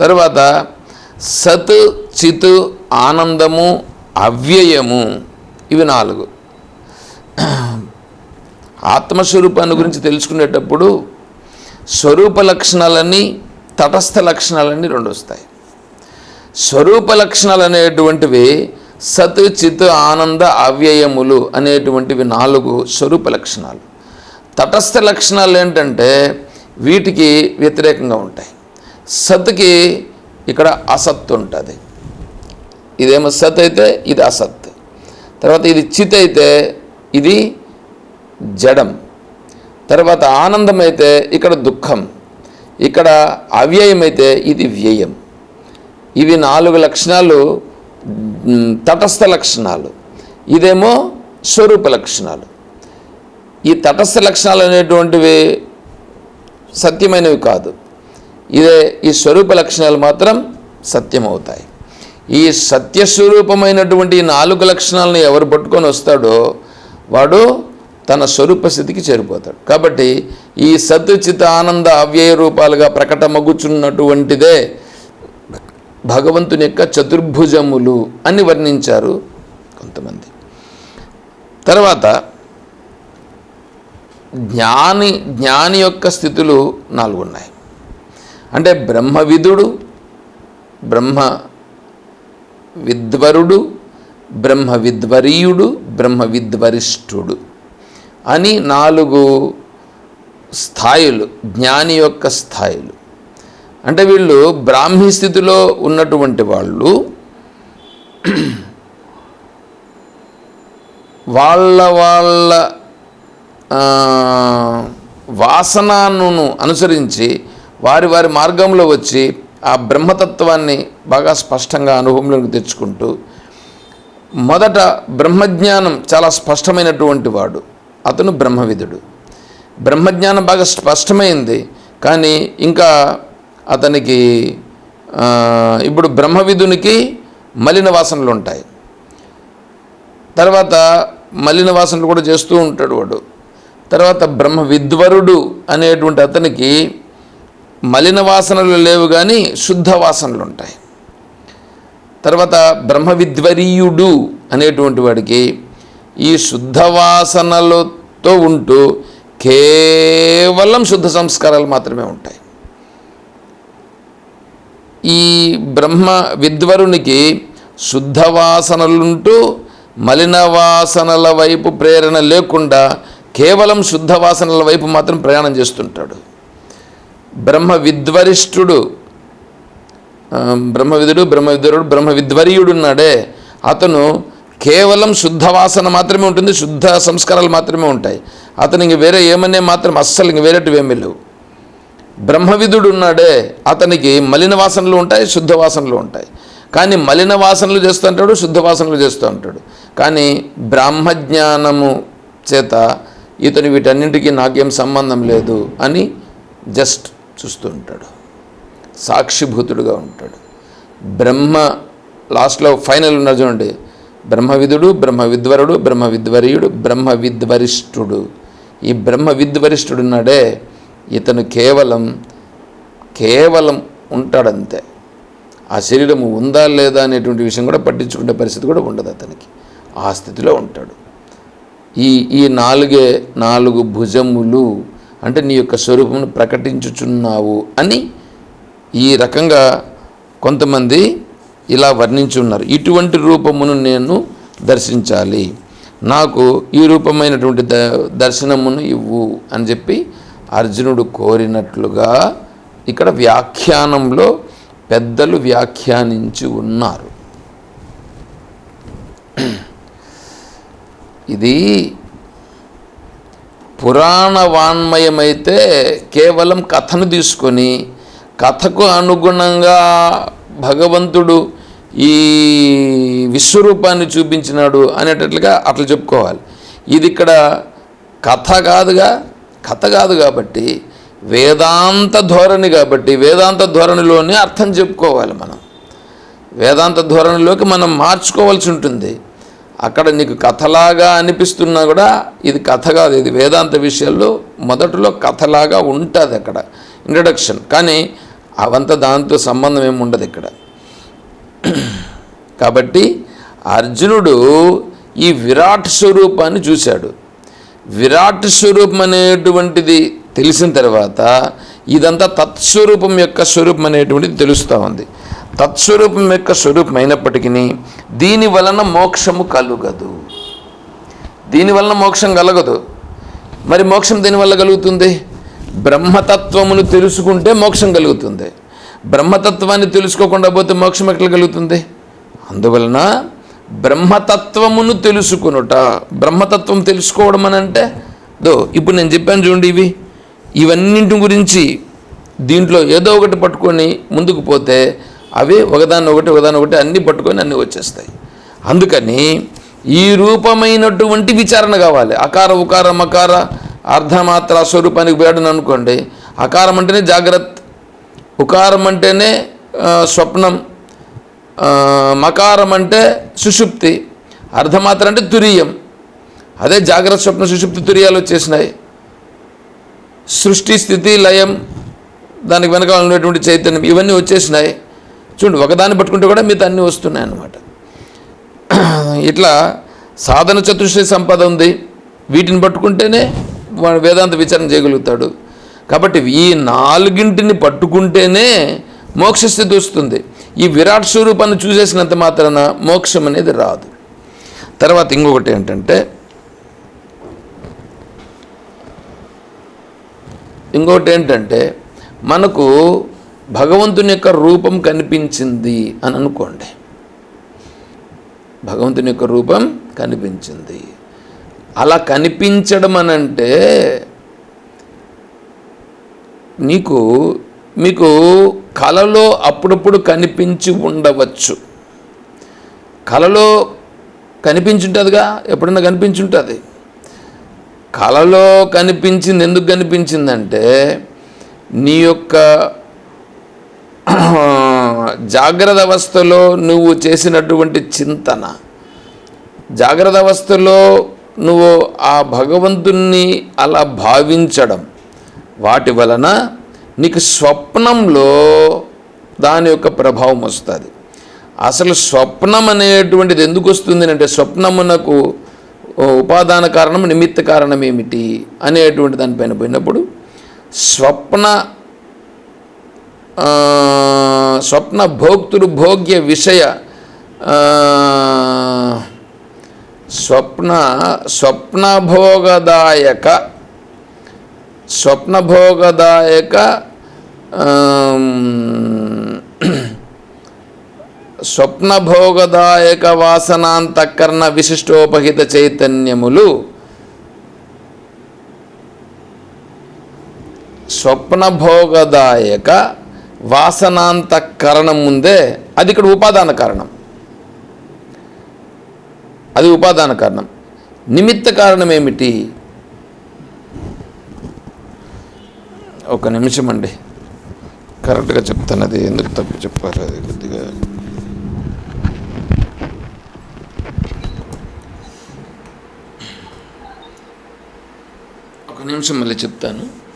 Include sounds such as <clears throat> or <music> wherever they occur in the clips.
తర్వాత సత్ చిత్ ఆనందము అవ్యయము ఇవి నాలుగు. ఆత్మస్వరూపాన్ని గురించి తెలుసుకునేటప్పుడు స్వరూప లక్షణాలన్నీ తటస్థ లక్షణాలన్నీ రెండు వస్తాయి. స్వరూప లక్షణాలు అనేటువంటివి సత్ చిత్ ఆనంద అవ్యయములు అనేటువంటివి నాలుగు స్వరూప లక్షణాలు. తటస్థ లక్షణాలు ఏంటంటే వీటికి వ్యతిరేకంగా ఉంటాయి. సత్కి ఇక్కడ అసత్ ఉంటుంది. ఇదేమో సత్ అయితే ఇది అసత్. తర్వాత ఇది చిత్ అయితే ఇది జడం. తర్వాత ఆనందం అయితే ఇక్కడ దుఃఖం. ఇక్కడ అవ్యయం అయితే ఇది వ్యయం. ఇవి నాలుగు లక్షణాలు తటస్థ లక్షణాలు. ఇదేమో స్వరూప లక్షణాలు. ఈ తటస్థ లక్షణాలు అనేటువంటివి సత్యమైనవి కాదు. ఇదే ఈ స్వరూప లక్షణాలు మాత్రం సత్యమవుతాయి. ఈ సత్యస్వరూపమైనటువంటి నాలుగు లక్షణాలను ఎవరు పట్టుకొని వస్తాడో వాడు తన స్వరూప స్థితికి చేరిపోతాడు. కాబట్టి ఈ సత్చిత ఆనంద అవ్యయ రూపాలుగా ప్రకటమగుచున్నటువంటిదే భగవంతుని యొక్క చతుర్భుజములు అని వర్ణించారు కొంతమంది. తర్వాత జ్ఞాని జ్ఞాని యొక్క స్థితులు నాలుగు ఉన్నాయి అంటే బ్రహ్మవిదుడు బ్రహ్మ విద్వరుడు బ్రహ్మ విద్వరీయుడు బ్రహ్మ విద్వరిష్ఠుడు అని నాలుగు స్థాయిలు జ్ఞాని యొక్క స్థాయిలు. అంటే వీళ్ళు బ్రాహ్మీ స్థితిలో ఉన్నటువంటి వాళ్ళు వాళ్ళ వాళ్ళ వాసనను అనుసరించి వారి వారి మార్గంలో వచ్చి ఆ బ్రహ్మతత్వాన్ని బాగా స్పష్టంగా అనుభవంలోకి తెచ్చుకుంటూ మొదట బ్రహ్మజ్ఞానం చాలా స్పష్టమైనటువంటి వాడు. అతను బ్రహ్మవిధుడు బ్రహ్మజ్ఞానం బాగా స్పష్టమైంది. కానీ ఇంకా అతనికి ఇప్పుడు బ్రహ్మవిధునికి మలిన వాసనలు ఉంటాయి. తర్వాత మలిన వాసనలు కూడా చేస్తూ ఉంటాడు వాడు. తర్వాత బ్రహ్మ విద్వరుడు అనేటువంటి అతనికి మలిన వాసనలు లేవు కానీ శుద్ధ వాసనలు ఉంటాయి. తర్వాత బ్రహ్మ విద్వరీయుడు అనేటువంటి వాడికి ఈ శుద్ధ వాసనలతో ఉంటూ కేవలం శుద్ధ సంస్కారాలు మాత్రమే ఉంటాయి. ఈ బ్రహ్మ విద్వరునికి శుద్ధ వాసనలుంటూ మలిన వాసనల వైపు ప్రేరణ లేకుండా కేవలం శుద్ధ వాసనల వైపు మాత్రం ప్రయాణం చేస్తుంటాడు. బ్రహ్మ విద్వరిష్ఠుడు బ్రహ్మవిదుడు బ్రహ్మవిధుడు బ్రహ్మవిద్వరుడు బ్రహ్మ విద్వరీయుడు ఉన్నాడే అతను కేవలం శుద్ధ వాసన మాత్రమే ఉంటుంది శుద్ధ సంస్కారాలు మాత్రమే ఉంటాయి. అతను ఇంక వేరే ఏమనే మాత్రం అస్సలు ఇంక వేరేటివి ఏమీ లేవు. బ్రహ్మవిధుడు ఉన్నాడే అతనికి మలిన వాసనలు ఉంటాయి శుద్ధ వాసనలు ఉంటాయి. కానీ మలిన వాసనలు చేస్తూ ఉంటాడు శుద్ధ వాసనలు చేస్తూ ఉంటాడు. కానీ బ్రహ్మజ్ఞానము చేత ఇతను వీటన్నింటికి నాకేం సంబంధం లేదు అని జస్ట్ చూస్తూ ఉంటాడు. సాక్షిభూతుడుగా ఉంటాడు. బ్రహ్మ లాస్ట్లో ఫైనల్ ఉన్నారు చూడండి. బ్రహ్మవిధుడు బ్రహ్మ విద్వరుడు బ్రహ్మ విద్వరీయుడు బ్రహ్మ విద్వరిష్ఠుడు ఈ బ్రహ్మ విద్వరిష్ఠుడు ఉన్నాడే ఇతను కేవలం కేవలం ఉంటాడంతే. ఆ శరీరము ఉందా లేదా అనేటువంటి విషయం కూడా పట్టించుకునే పరిస్థితి కూడా ఉండదు అతనికి. ఆ స్థితిలో ఉంటాడు. ఈ ఈ నాలుగే నాలుగు భుజములు అంటే నీ యొక్క స్వరూపమును ప్రకటించుచున్నావు అని ఈ రకంగా కొంతమంది ఇలా వర్ణించున్నారు ఇటువంటి రూపమును నేను దర్శించాలి. నాకు ఈ రూపమైనటువంటి ద దర్శనమును ఇవ్వు అని చెప్పి అర్జునుడు కోరినట్లుగా ఇక్కడ వ్యాఖ్యానంలో పెద్దలు వ్యాఖ్యానించి ఉన్నారు. ఇది పురాణ వాన్మయమైతే కేవలం కథను తీసుకొని కథకు అనుగుణంగా భగవంతుడు ఈ విశ్వరూపాన్ని చూపించినాడు అనేటట్లుగా అట్లా చెప్పుకోవాలి. ఇది ఇక్కడ కథ కాదుగా కథ కాదు కాబట్టి వేదాంత ధోరణి కాబట్టి వేదాంత ధోరణిలోనే అర్థం చెప్పుకోవాలి మనం. వేదాంత ధోరణిలోకి మనం మార్చుకోవాల్సి ఉంటుంది. అక్కడ నీకు కథలాగా అనిపిస్తున్నా కూడా ఇది కథ కాదు ఇది వేదాంత విషయాల్లో మొదట్లో కథలాగా ఉంటుంది అక్కడ ఇంట్రడక్షన్ కానీ అవంతా దాంతో సంబంధం ఏమి ఉండదు ఇక్కడ. కాబట్టి అర్జునుడు ఈ విరాట్ స్వరూపాన్ని చూశాడు. విరాట్ స్వరూపం అనేటువంటిది తెలిసిన తర్వాత ఇదంతా తత్స్వరూపం యొక్క స్వరూపం అనేటువంటిది తెలుస్తూ ఉంది. తత్స్వరూపం యొక్క స్వరూపమైనప్పటికీ దీని వలన మోక్షము కలుగదు. దీని వలన మోక్షం కలగదు. మరి మోక్షం దేనివల్ల కలుగుతుంది? బ్రహ్మతత్వమును తెలుసుకుంటే మోక్షం కలుగుతుంది. బ్రహ్మతత్వాన్ని తెలుసుకోకుండా పోతే మోక్షం ఎట్లా కలుగుతుంది? అందువలన బ్రహ్మతత్వమును తెలుసుకునుట. బ్రహ్మతత్వం తెలుసుకోవడం అని అంటే దో ఇప్పుడు నేను చెప్పాను చూడండి ఇవి. ఇవన్నింటి గురించి దీంట్లో ఏదో ఒకటి పట్టుకొని ముందుకు పోతే అవి ఒకదాన్ని ఒకటి ఒకదాన్ని ఒకటి అన్నీ పట్టుకొని అన్నీ వచ్చేస్తాయి. అందుకని ఈ రూపమైనటువంటి విచారణ కావాలి. అకార ఉకార మకార అర్ధమాత్ర స్వరూపానికి పోయాడని అనుకోండి. అకారం అంటేనే జాగ్రత్త. ఉకారం అంటేనే స్వప్నం. మకారం అంటే సుషుప్తి. అర్ధమాత్ర అంటే తురీయం. అదే జాగ్రత్త స్వప్న సుషుప్తి తురియాలు వచ్చేసినాయి. సృష్టి స్థితి లయం దానికి వెనకాల ఉన్నటువంటి చైతన్యం ఇవన్నీ వచ్చేసినాయి. చూడండి ఒకదాన్ని పట్టుకుంటే కూడా మిగతా అన్నీ వస్తున్నాయి అన్నమాట. ఇట్లా సాధన చతుశ్రీ సంపద ఉంది. వీటిని పట్టుకుంటేనే వాడు వేదాంత విచారణ చేయగలుగుతాడు. కాబట్టి ఈ నాలుగింటిని పట్టుకుంటేనే మోక్షస్థితి వస్తుంది. ఈ విరాట్ స్వరూపాన్ని చూసేసినంత మాత్రాన మోక్షం అనేది రాదు. తర్వాత ఇంకొకటి ఏంటంటే ఇంకొకటి ఏంటంటే మనకు భగవంతుని యొక్క రూపం కనిపించింది అని అనుకోండి. భగవంతుని యొక్క రూపం కనిపించింది. అలా కనిపించడం అనంటే నీకు మీకు కలలో అప్పుడప్పుడు కనిపించి ఉండవచ్చు. కలలో కనిపించుంటుందిగా? ఎప్పుడన్నా కనిపించుంటుంది? కలలో కనిపించింది ఎందుకు కనిపించిందంటే నీ యొక్క <clears throat> జాగ్రత్త అవస్థలో నువ్వు చేసినటువంటి చింతన. జాగ్రత్త అవస్థలో నువ్వు ఆ భగవంతుణ్ణి అలా భావించడం. వాటి వలన నీకు స్వప్నంలో దాని యొక్క ప్రభావం వస్తుంది. అసలు స్వప్నం అనేటువంటిది ఎందుకు వస్తుంది అంటే స్వప్నమునకు ఉపాదాన కారణం నిమిత్త కారణం ఏమిటి అనేటువంటి దానిపైన పోయినప్పుడు స్వప్న స్వప్న భోక్తృ భోగ్య విషయ స్వప్న స్వప్నభోగదాయక స్వప్నభోగదాయక స్వప్నభోగదాయక వాసనాంతఃకరణ విశిష్టోపహిత చైతన్యములు స్వప్నభోగదాయక వాసనాంత కారణం ముందే అది ఇక్కడ ఉపాదాన కారణం. అది ఉపాదాన కారణం. నిమిత్త కారణం ఏమిటి? ఒక నిమిషం అండి కరెక్ట్గా చెప్తాను అది ఎందుకు తప్పు చెప్పారు? అది కొద్దిగా ఒక నిమిషం మళ్ళీ చెప్తాను.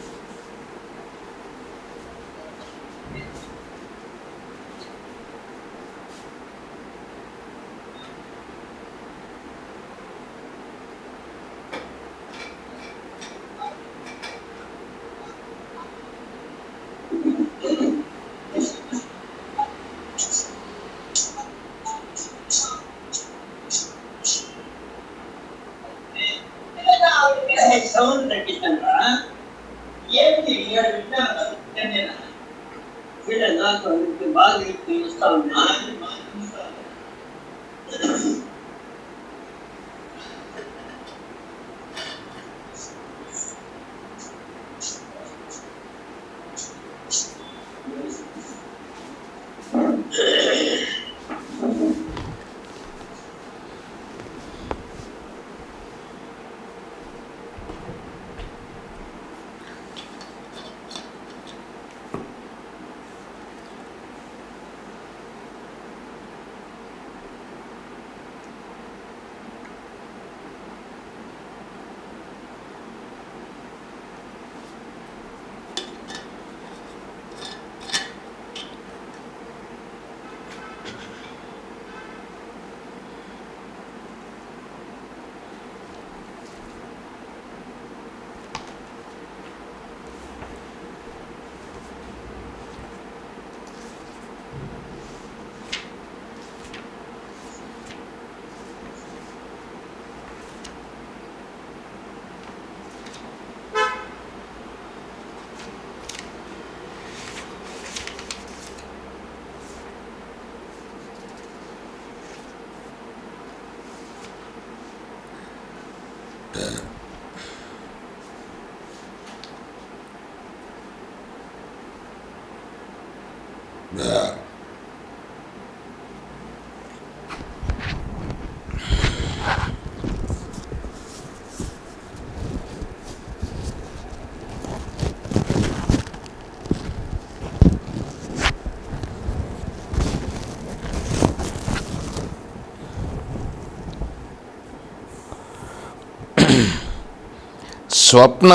స్వప్న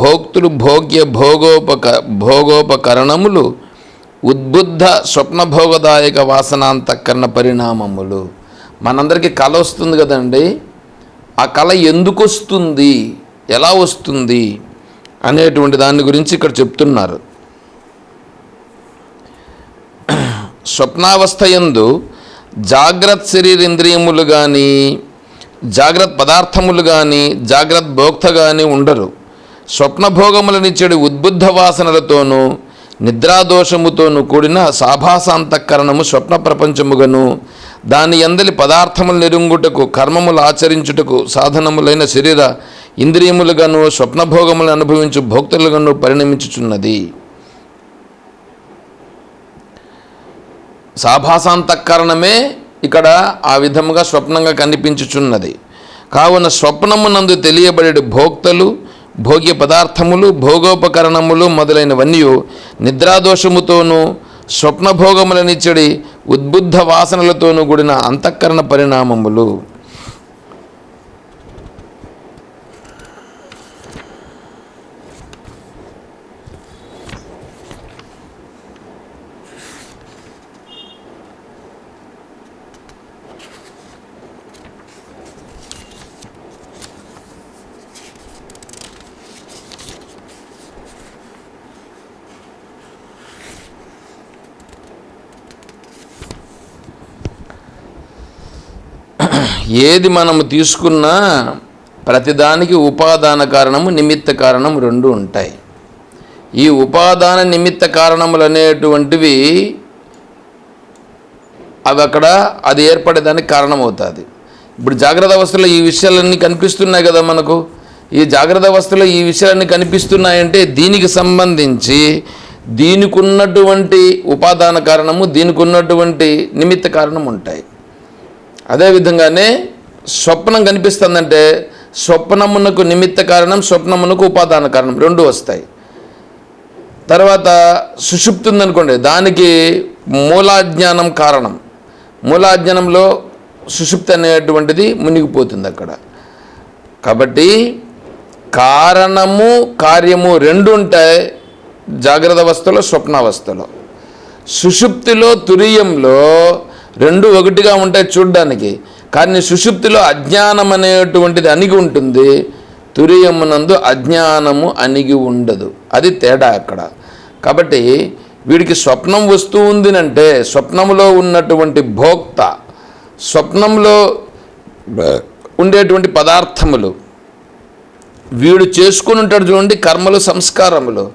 భోక్తృ భోగ్య భోగోపక భోగోపకరణములు ఉద్బుద్ధ స్వప్నభోగదాయక వాసనాంతఃకరణ పరిణామములు. మనందరికీ కళ వస్తుంది కదండి. ఆ కళ ఎందుకు వస్తుంది ఎలా వస్తుంది? అనేటువంటి దాని గురించి ఇక్కడ చెప్తున్నారు. స్వప్నావస్థ యందు జాగ్రత్త శరీరేంద్రియములు కానీ జాగ్రత్త పదార్థములు కానీ జాగ్రత్త భోక్త కానీ ఉండరు. స్వప్నభోగములనిచ్చడి ఉద్బుద్ధ వాసనలతోనూ నిద్రాదోషముతోనూ కూడిన సాభాసాంతఃకరణము స్వప్న ప్రపంచముగను. దాని ఎందలి పదార్థములు నెరుంగుటకు కర్మములు ఆచరించుటకు సాధనములైన శరీర ఇంద్రియములుగాను స్వప్నభోగములు అనుభవించు భోక్తులుగాను పరిణమించుచున్నది. సాభాసాంతఃకరణమే ఇక్కడ ఆ విధముగా స్వప్నంగా కనిపించుచున్నది. కావున స్వప్నమునందు తెలియబడే భోక్తలు భోగ్య పదార్థములు భోగోపకరణములు మొదలైనవన్నీ నిద్రాదోషముతోనూ స్వప్నభోగములనిచ్చడి ఉద్బుద్ధ వాసనలతోనూ కూడిన అంతఃకరణ పరిణామములు. ఏది మనము తీసుకున్నా ప్రతిదానికి ఉపాదాన కారణము నిమిత్త కారణం రెండు ఉంటాయి. ఈ ఉపాదాన నిమిత్త కారణములు అనేటువంటివి అవి అక్కడ అది ఏర్పడేదానికి కారణమవుతుంది. ఇప్పుడు జాగ్రత్త అవస్థలో ఈ విషయాలన్నీ కనిపిస్తున్నాయి కదా మనకు. ఈ జాగ్రత్త అవస్థలో ఈ విషయాలన్నీ కనిపిస్తున్నాయంటే దీనికి సంబంధించి దీనికి ఉన్నటువంటి ఉపాదాన కారణము దీనికి ఉన్నటువంటి నిమిత్త కారణం ఉంటాయి. అదేవిధంగానే స్వప్నం కనిపిస్తుందంటే స్వప్నమునకు నిమిత్త కారణం స్వప్నమునకు ఉపాదాన కారణం రెండు వస్తాయి. తర్వాత సుషుప్తి ఉందనుకోండి దానికి మూలాజ్ఞానం కారణం. మూలాజ్ఞానంలో సుషుప్తి అనేటువంటిది మునిగిపోతుంది అక్కడ కాబట్టి కారణము కార్యము రెండు ఉంటాయి జాగ్రత్త అవస్థలో స్వప్నావస్థలో. సుషుప్తిలో తురియంలో రెండు ఒకటిగా ఉంటాయి చూడ్డానికి. కానీ సుషుప్తిలో అజ్ఞానం అనేటువంటిది అణిగి ఉంటుంది. తురియమునందు అజ్ఞానము అణిగి ఉండదు. అది తేడా అక్కడ. కాబట్టి వీడికి స్వప్నం వస్తూ ఉందినంటే స్వప్నంలో ఉన్నటువంటి భోక్త స్వప్నంలో ఉండేటువంటి పదార్థములు వీడు చేసుకుని ఉంటాడు చూడండి కర్మలు సంస్కారములు.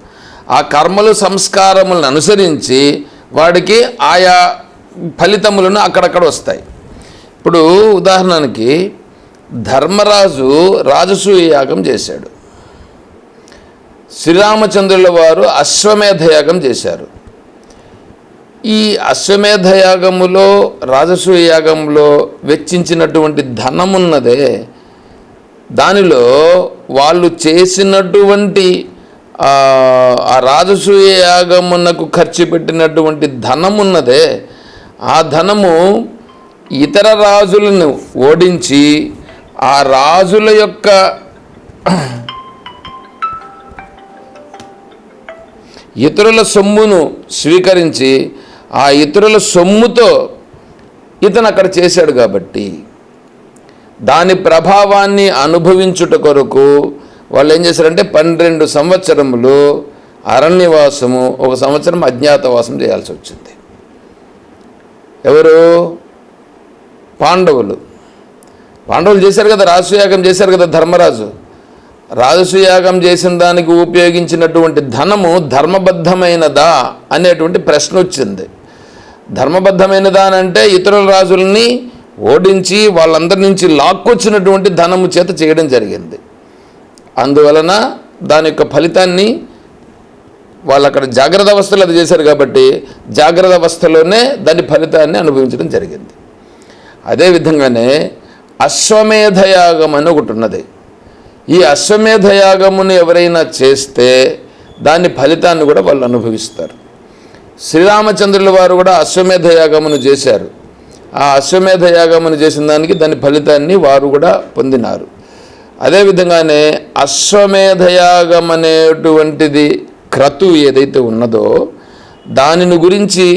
ఆ కర్మలు సంస్కారములను అనుసరించి వాడికి ఆయా ఫలితములను అక్కడక్కడ వస్తాయి. ఇప్పుడు ఉదాహరణకి ధర్మరాజు రాజసూయ యాగం చేశాడు. శ్రీరామచంద్రుల వారు అశ్వమేధ యాగం చేశారు. ఈ అశ్వమేధ యాగములో రాజసూయ యాగంలో వెచ్చించినటువంటి ధనమున్నదే దానిలో వాళ్ళు చేసినటువంటి ఆ రాజసూయ యాగమునకు ఖర్చు పెట్టినటువంటి ధనమున్నదే ఆ ధనము ఇతర రాజులను ఓడించి ఆ రాజుల యొక్క ఇతరుల సొమ్మును స్వీకరించి ఆ ఇతరుల సొమ్ముతో ఇతను అక్కడ చేశాడు కాబట్టి. దాని ప్రభావాన్ని అనుభవించుట కొరకు వాళ్ళు ఏం చేశారంటే పన్నెండు సంవత్సరములు అరణ్యవాసము ఒక సంవత్సరం అజ్ఞాతవాసం చేయాల్సి వచ్చింది. ఎవరు? పాండవులు. పాండవులు చేశారు కదా రాజసూయాగం చేశారు కదా ధర్మరాజు. రాజసుయాగం చేసిన దానికి ఉపయోగించినటువంటి ధనము ధర్మబద్ధమైనదా అనేటువంటి ప్రశ్న వచ్చింది. ధర్మబద్ధమైనదా అని అంటే ఇతరుల రాజుల్ని ఓడించి వాళ్ళందరి నుంచి లాక్కొచ్చినటువంటి ధనము చేత చేయడం జరిగింది. అందువలన దాని యొక్క ఫలితాన్ని వాళ్ళు అక్కడ జాగ్రత్త అవస్థలు అది చేశారు కాబట్టి జాగ్రత్త అవస్థలోనే దాని ఫలితాన్ని అనుభవించడం జరిగింది. అదేవిధంగానే అశ్వమేధయాగం అని ఒకటి ఉన్నది. ఈ అశ్వమేధయాగమును ఎవరైనా చేస్తే దాని ఫలితాన్ని కూడా వాళ్ళు అనుభవిస్తారు. శ్రీరామచంద్రుల వారు కూడా అశ్వమేధయాగమును చేశారు. ఆ అశ్వమేధయాగమును చేసిన దానికి దాని ఫలితాన్ని వారు కూడా పొందినారు. అదేవిధంగానే అశ్వమేధయాగం అనేటువంటిది క్రతు ఏదైతే ఉన్నదో దానిని గురించి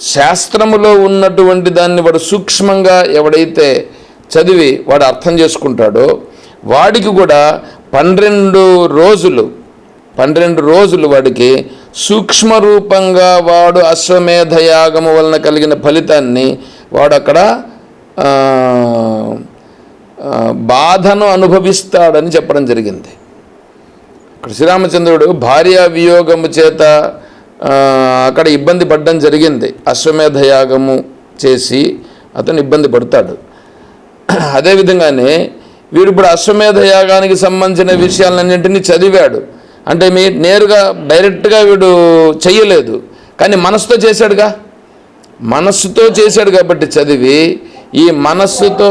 శాస్త్రములో ఉన్నటువంటి దాన్ని వాడు సూక్ష్మంగా ఎవడైతే చదివి వాడు అర్థం చేసుకుంటాడో వాడికి కూడా పన్నెండు రోజులు పన్నెండు రోజులు వాడికి సూక్ష్మ రూపంగా వాడు అశ్వమేధ యాగము వలన కలిగిన ఫలితాన్ని వాడు అక్కడ బాధను అనుభవిస్తాడని చెప్పడం జరిగింది. ఇక్కడ శ్రీరామచంద్రుడు భార్య వియోగము చేత అక్కడ ఇబ్బంది పడడం జరిగింది. అశ్వమేధ యాగము చేసి అతను ఇబ్బంది పడతాడు. అదేవిధంగానే వీడు ఇప్పుడు అశ్వమేధ యాగానికి సంబంధించిన విషయాలన్నింటినీ చదివాడు. అంటే మీ నేరుగా డైరెక్ట్గా వీడు చెయ్యలేదు. కానీ మనసుతో చేశాడుగా? మనస్సుతో చేశాడు కాబట్టి చదివి ఈ మనస్సుతో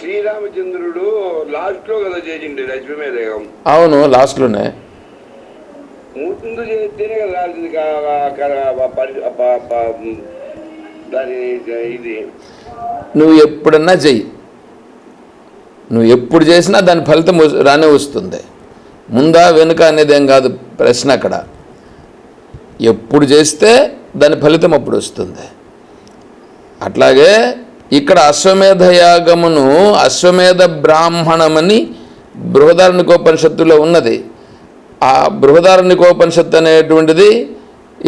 శ్రీరామచంద్రుడు లాస్ట్లో కదా చేసిండే లక్ష్మీదేవం అవును లాస్ట్లోనే. ముందు చేస్తేనే ఇది నువ్వు ఎప్పుడన్నా చెయ్యి. నువ్వు ఎప్పుడు చేసినా దాని ఫలితం రానే వస్తుంది. ముందా వెనుక అనేది ఏం కాదు ప్రశ్న అక్కడ. ఎప్పుడు చేస్తే దాని ఫలితం అప్పుడు వస్తుంది. అట్లాగే ఇక్కడ అశ్వమేధ యాగమును అశ్వమేధ బ్రాహ్మణమని బృహదారణికోపనిషత్తులో ఉన్నది. ఆ బృహదారణికోపనిషత్తు అనేటువంటిది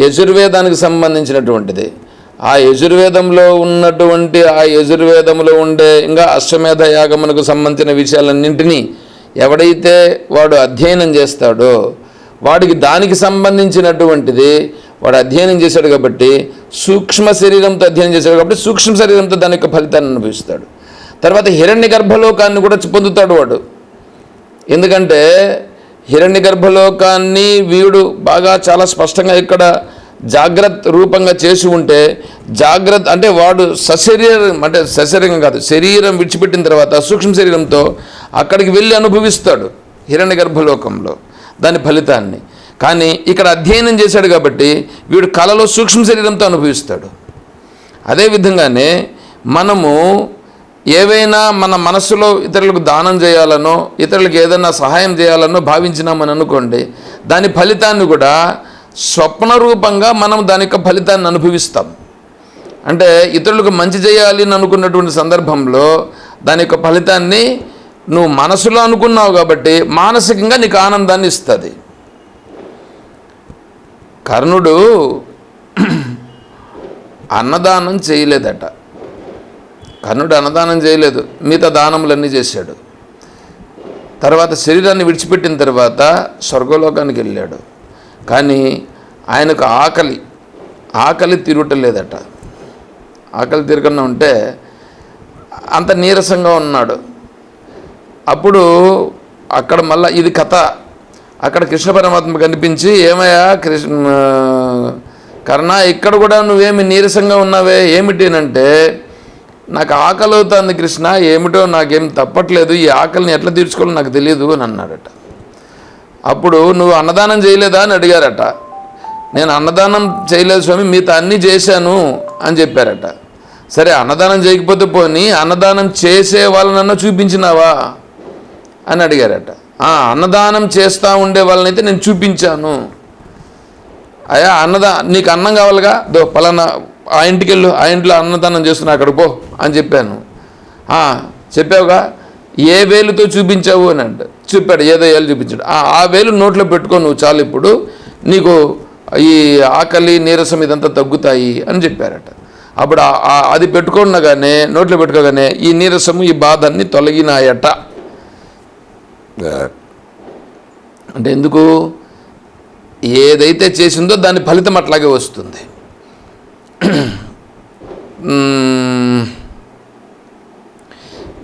యజుర్వేదానికి సంబంధించినటువంటిది. ఆ యజుర్వేదంలో ఉన్నటువంటి ఆ యజుర్వేదంలో ఉండే ఇంకా అశ్వమేధ యాగమునకు సంబంధించిన విషయాలన్నింటినీ ఎవడైతే వాడు అధ్యయనం చేస్తాడో వాడికి దానికి సంబంధించినటువంటిది వాడు అధ్యయనం చేశాడు కాబట్టి సూక్ష్మ శరీరంతో అధ్యయనం చేశాడు కాబట్టి సూక్ష్మ శరీరంతో దాని యొక్క ఫలితాన్ని అనుభవిస్తాడు. తర్వాత హిరణ్య గర్భలోకాన్ని కూడా పొందుతాడు వాడు. ఎందుకంటే హిరణ్య గర్భలోకాన్ని వీడు బాగా చాలా స్పష్టంగా ఇక్కడ జాగ్రత్త రూపంగా చేసి ఉంటే జాగ్రత్త అంటే వాడు సశరీరం అంటే సశరీరం కాదు శరీరం విడిచిపెట్టిన తర్వాత సూక్ష్మ శరీరంతో అక్కడికి వెళ్ళి అనుభవిస్తాడు హిరణ్య గర్భలోకంలో దాని ఫలితాన్ని. కానీ ఇక్కడ అధ్యయనం చేశాడు కాబట్టి వీడు కళలో సూక్ష్మ శరీరంతో అనుభవిస్తాడు. అదేవిధంగానే మనము ఏవైనా మన మనసులో ఇతరులకు దానం చేయాలనో ఇతరులకు ఏదైనా సహాయం చేయాలనో భావించినామని అనుకోండి దాని ఫలితాన్ని కూడా స్వప్న రూపంగా మనం దాని యొక్క ఫలితాన్ని అనుభవిస్తాం. అంటే ఇతరులకు మంచి చేయాలి అని అనుకున్నటువంటి సందర్భంలో దాని యొక్క ఫలితాన్ని నువ్వు మనసులో అనుకున్నావు కాబట్టి మానసికంగా నీకు ఆనందాన్ని ఇస్తుంది. కర్ణుడు అన్నదానం చేయలేదట. కర్ణుడు అన్నదానం చేయలేదు మిగతా దానములన్నీ చేశాడు. తర్వాత శరీరాన్ని విడిచిపెట్టిన తర్వాత స్వర్గలోకానికి వెళ్ళాడు. కానీ ఆయనకు ఆకలి ఆకలి తీరుటలేదట. ఆకలి తీరకుండా ఉంటే అంత నీరసంగా ఉన్నాడు. అప్పుడు అక్కడ మళ్ళీ ఇది కథ. అక్కడ కృష్ణ పరమాత్మ కనిపించి ఏమయ్యా కృష్ణ కర్ణ ఇక్కడ కూడా నువ్వేమి నీరసంగా ఉన్నావే? ఏమిటేనంటే నాకు ఆకలి అవుతుంది కృష్ణ ఏమిటో నాకేం తప్పట్లేదు ఈ ఆకలిని ఎట్లా తీర్చుకోవాలో నాకు తెలియదు అని అన్నాడట అప్పుడు నువ్వు అన్నదానం చేయలేదా అని అడిగారట. నేను అన్నదానం చేయలేదు స్వామి మీతో అన్నీ చేశాను అని చెప్పారట. సరే అన్నదానం చేయకపోతే పోని అన్నదానం చేసే వాళ్ళనన్నా చూపించినావా అని అడిగారట. అన్నదానం చేస్తూ ఉండే వాళ్ళనైతే నేను చూపించాను. అయ్యా అన్నదా నీకు అన్నం కావాలిగా? దో పలానా ఆ ఇంటికి వెళ్ళు ఆ ఇంట్లో అన్నదానం చేస్తున్నా అక్కడ పో అని చెప్పాను. "ఆ, చెప్పావుగా ఏ వేలుతో చూపించావు అని అంట. చెప్పాడు ఏదో వేలు చూపించాడు. "ఆ, వేలు నోట్లో పెట్టుకో నువ్వు చాలు ఇప్పుడు. నీకు ఈ ఆకలి నీరసం ఇదంతా తగ్గుతాయి అని చెప్పారట. అప్పుడు అది పెట్టుకున్నగానే నోట్లో పెట్టుకోగానే ఈ నీరసము ఈ బాధ అన్ని తొలగినాయట. అంటే ఎందుకు? ఏదైతే చేసిందో దాని ఫలితం అట్లాగే వస్తుంది. <clears throat>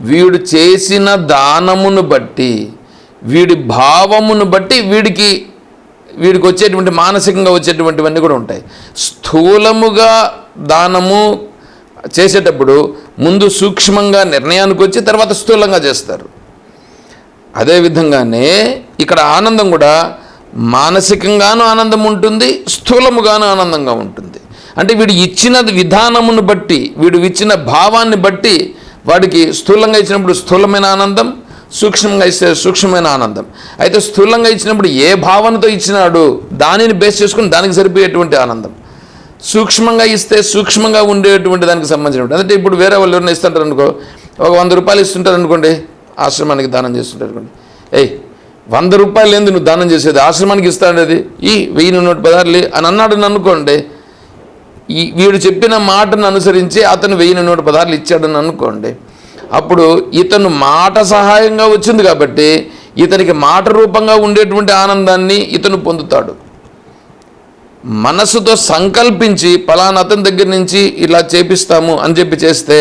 వీడు చేసిన దానమును బట్టి వీడి భావమును బట్టి వీడికి వీడికి వచ్చేటువంటి మానసికంగా వచ్చేటువంటివన్నీ కూడా ఉంటాయి. స్థూలముగా దానము చేసేటప్పుడు ముందు సూక్ష్మంగా నిర్ణయానికి వచ్చి తర్వాత స్థూలంగా చేస్తారు. అదే విధంగానే ఇక్కడ ఆనందం కూడా మానసికంగాను ఆనందం ఉంటుంది స్థూలముగాను ఆనందంగా ఉంటుంది. అంటే వీడు ఇచ్చిన విధానమును బట్టి వీడు ఇచ్చిన భావాన్ని బట్టి వాడికి స్థూలంగా ఇచ్చినప్పుడు స్థూలమైన ఆనందం సూక్ష్మంగా ఇస్తే సూక్ష్మమైన ఆనందం. అయితే స్థూలంగా ఇచ్చినప్పుడు ఏ భావనతో ఇచ్చినాడు దానిని బేస్ చేసుకుని దానికి సరిపోయేటువంటి ఆనందం. సూక్ష్మంగా ఇస్తే సూక్ష్మంగా ఉండేటువంటి దానికి సంబంధించినటువంటి. అంటే ఇప్పుడు వేరే వాళ్ళు ఎవరైనా ఇస్తుంటారు అనుకో ఒక వంద రూపాయలు ఇస్తుంటారు అనుకోండి ఆశ్రమానికి దానం చేస్తుంటారు అనుకోండి. ఏయ్ వంద రూపాయలు ఏంది నువ్వు దానం చేసేది? ఆశ్రమానికి ఇస్తాడేది ఈ వెయ్యి నూట పదార్లు అని అన్నాడు అనుకోండి ఈ వీడు చెప్పిన మాటను అనుసరించి అతను వెయ్యి నూట పదార్లు ఇచ్చాడని అనుకోండి. అప్పుడు ఇతను మాట సహాయంగా వచ్చింది కాబట్టి ఇతనికి మాట రూపంగా ఉండేటువంటి ఆనందాన్ని ఇతను పొందుతాడు. మనసుతో సంకల్పించి పలానా అతని దగ్గర నుంచి ఇలా చేపిస్తాము అని చెప్పి చేస్తే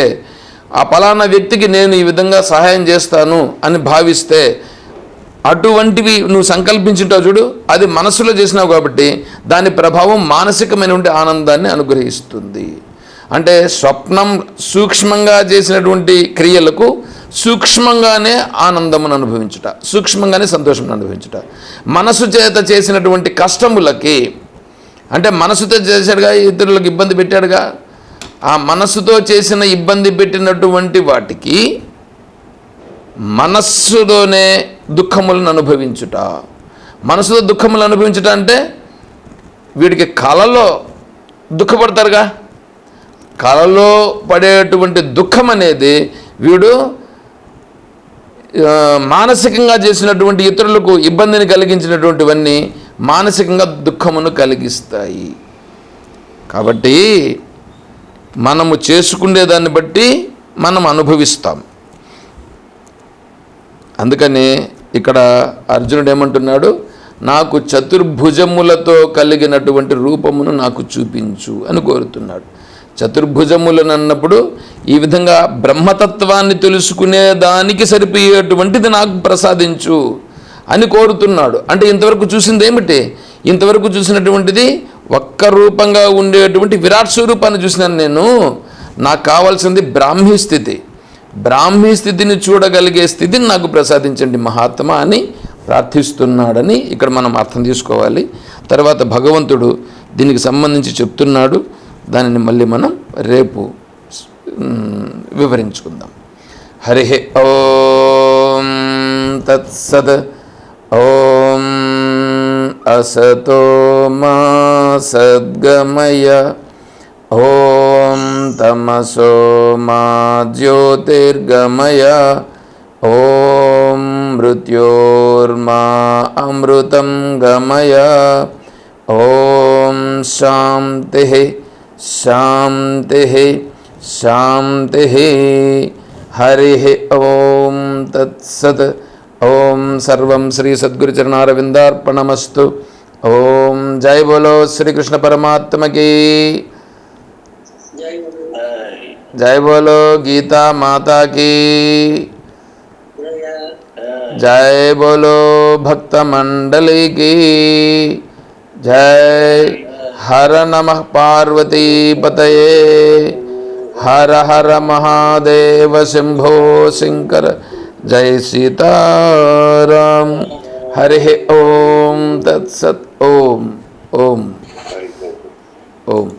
ఆ పలానా వ్యక్తికి నేను ఈ విధంగా సహాయం చేస్తాను అని భావిస్తే అటువంటివి నువ్వు సంకల్పించుంటావు చూడు అది మనసులో చేసినావు కాబట్టి దాని ప్రభావం మానసికమైనటువంటి ఆనందాన్ని అనుగ్రహిస్తుంది. అంటే స్వప్నం సూక్ష్మంగా చేసినటువంటి క్రియలకు సూక్ష్మంగానే ఆనందమును అనుభవించుట సూక్ష్మంగానే సంతోషం అనుభవించుట. మనసు చేత చేసినటువంటి కష్టములకి అంటే మనసుతో చేశాడుగా ఇతరులకు ఇబ్బంది పెట్టాడుగా ఆ మనస్సుతో చేసిన ఇబ్బంది పెట్టినటువంటి వాటికి మనస్సులోనే దుఃఖములను అనుభవించుట. మనసులో దుఃఖములు అనుభవించుట అంటే వీడికి కళలో దుఃఖపడతారుగా? కళలో పడేటువంటి దుఃఖం అనేది వీడు మానసికంగా చేసినటువంటి ఇతరులకు ఇబ్బందిని కలిగించినటువంటివన్నీ మానసికంగా దుఃఖమును కలిగిస్తాయి. కాబట్టి మనము చేసుకునే దాన్ని బట్టి మనం అనుభవిస్తాం. అందుకని ఇక్కడ అర్జునుడు ఏమంటున్నాడు? నాకు చతుర్భుజములతో కలిగినటువంటి రూపమును నాకు చూపించు అని కోరుతున్నాడు. చతుర్భుజములను అన్నప్పుడు ఈ విధంగా బ్రహ్మతత్వాన్ని తెలుసుకునే దానికి సరిపోయేటువంటిది నాకు ప్రసాదించు అని కోరుతున్నాడు. అంటే ఇంతవరకు చూసింది ఏమిటి? ఇంతవరకు చూసినటువంటిది ఒక్క రూపంగా ఉండేటువంటి విరాట్ స్వరూపాన్ని చూసినాను నేను. నాకు కావాల్సింది బ్రాహ్మీ స్థితి. బ్రాహ్మీ స్థితిని చూడగలిగే స్థితిని నాకు ప్రసాదించండి మహాత్మా అని ప్రార్థిస్తున్నాడని ఇక్కడ మనం అర్థం తీసుకోవాలి. తర్వాత భగవంతుడు దీనికి సంబంధించి చెప్తున్నాడు. దానిని మళ్ళీ మనం రేపు వివరించుకుందాం. హరి ఓం తత్సద్ ఓం అసతో మా సద్గమయ ఓం తమసో మా జ్యోతిర్గమయ ఓం మృత్యోర్మా అమృతం గమయ ఓం శాంతి శాంతి శాంతి హరి ఓం తత్సత్ ఓం సర్వం శ్రీ సద్గురుచరణారవిందార్పణమస్తు ఓం జై బోలో శ్రీకృష్ణ जय बोलो गीता माता की। जय बोलो भक्त मंडली की। जय हर नमः पार्वती पतये। हर हर महादेव शिंभो शंकर जय सीताराम। हरे ओम, तत्सत ओम ओम ओम।